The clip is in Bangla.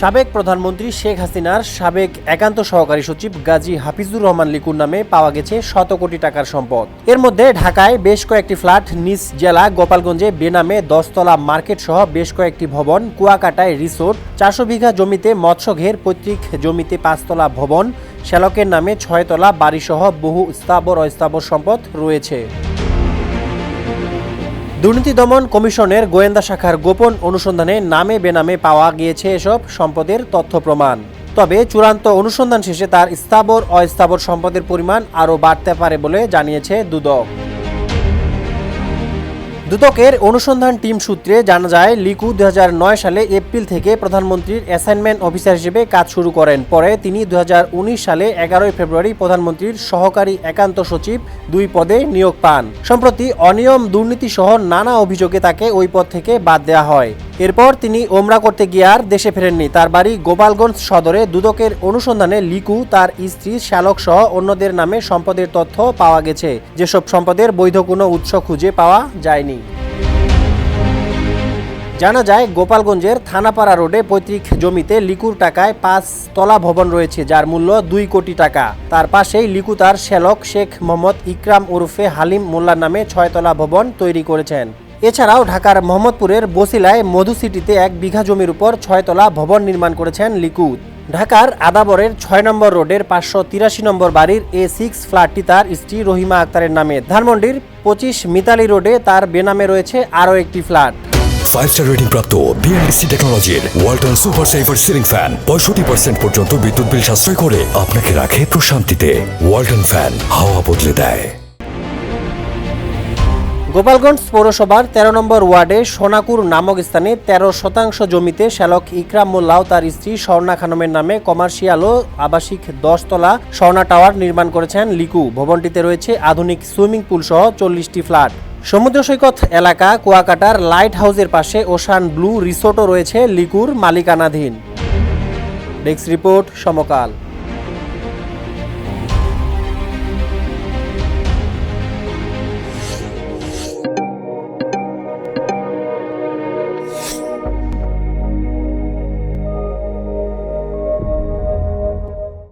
সাবেক প্রধানমন্ত্রী শেখ হাসিনার সাবেক একান্ত সহকারী সচিব গাজী হাফিজুর রহমান লিকুর নামে পাওয়া গেছে শত কোটি টাকার সম্পদ। এর মধ্যে ঢাকায় বেশ কয়েকটি ফ্ল্যাট, নিজ জেলা গোপালগঞ্জে বেনামে দশতলা মার্কেট সহ বেশ কয়েকটি ভবন, কুয়াকাটায় রিসোর্ট, চারশো বিঘা জমিতে মৎস্যঘের পৈতৃক জমিতে পাঁচতলা ভবন, শ্যালকের নামে ছয়তলা বাড়িসহ বহু স্থাবর অস্থাবর সম্পদ রয়েছে। দুর্নীতি দমন কমিশনের গোয়েন্দা শাখার গোপন অনুসন্ধানে নামে বেনামে পাওয়া গিয়েছে এসব সম্পদের তথ্য প্রমাণ। তবে চূড়ান্ত অনুসন্ধান শেষে তার স্থাবর অস্থাবর সম্পদের পরিমাণ আরও বাড়তে পারে বলে জানিয়েছে দুদক। দুদকের অনুসন্ধান টিম সূত্রে জানা যায়, লিকু দু হাজার নয় সালে এপ্রিল থেকে প্রধানমন্ত্রীর অ্যাসাইনমেন্ট অফিসার হিসেবে কাজ শুরু করেন। পরে তিনি দু হাজার উনিশ সালে এগারোই ফেব্রুয়ারি প্রধানমন্ত্রীর সহকারী একান্ত সচিব দুই পদে নিয়োগ পান। সম্প্রতি অনিয়ম দুর্নীতি সহ নানা অভিযোগে তাকে ওই পদ থেকে বাদ দেওয়া হয়। এরপর তিনি ওমরা করতে গিয়ে আর দেশে ফেরেননি। তার বাড়ি গোপালগঞ্জ সদরে দুদকের অনুসন্ধানে লিকু তার স্ত্রী শ্যালক সহ অন্যদের নামে সম্পদের তথ্য পাওয়া গেছে। যেসব সম্পদের বৈধ কোনো উৎস খুঁজে পাওয়া যায়নি। জানা যায়, গোপালগঞ্জের থানাপাড়া রোডে পৈতৃক জমিতে লিকুর টাকায় পাঁচ তলা ভবন রয়েছে, যার মূল্য দুই কোটি টাকা। তার পাশেই লিকু তার শ্যালক শেখ মোহাম্মদ ইকরাম ওরফে হালিম মোল্লার নামে ছয়তলা ভবন তৈরি করেছেন। এছাড়াও ঢাকার মোহাম্মদপুরের বসিলায় মধু সিটিতে এক বিঘা জমির উপর ছয়তলা ভবন নির্মাণ করেছেন লিকু। ঢাকার আদাবরের ছয় নম্বর রোডের পাঁচশো তিরাশি নম্বর বাড়ির এ সিক্স ফ্ল্যাটটি তার স্ত্রী রহিমা আক্তারের নামে। ধানমন্ডির পঁচিশ মিতালি রোডে তার বেনামে রয়েছে আরও একটি ফ্ল্যাট। ফাইভ স্টার রেটিং প্রাপ্ত বিএনডিসি টেকনোলজির Walton super saver ceiling fan পঁয়ষট্টি পার্সেন্ট পর্যন্ত বিদ্যুৎ বিল সাশ্রয় করে আপনাকে রাখে প্রশান্তিতে। ওয়ালটন ফ্যান হাওয়া বদলে দেয়। গোপালগঞ্জ পৌরসভার তেরো নম্বর ওয়ার্ডে সোনাকুর নামক স্থানে তেরো শতাংশ জমিতে শ্যালক ইকরাম মোল্লাও তার স্ত্রী স্বর্ণা খানমের নামে কমার্শিয়াল ও আবাসিক দশতলা স্বর্ণা টাওয়ার নির্মাণ করেছেন লিকু। ভবনটিতে রয়েছে আধুনিক সুইমিং পুল সহ চল্লিশটি ফ্ল্যাট। সমুদ্র সৈকত এলাকা কুয়াকাটার লাইট হাউসের পাশে ওশান ব্লু রিসোর্টও রয়েছে লিকুর মালিকানাধীন। Desk report Samakal.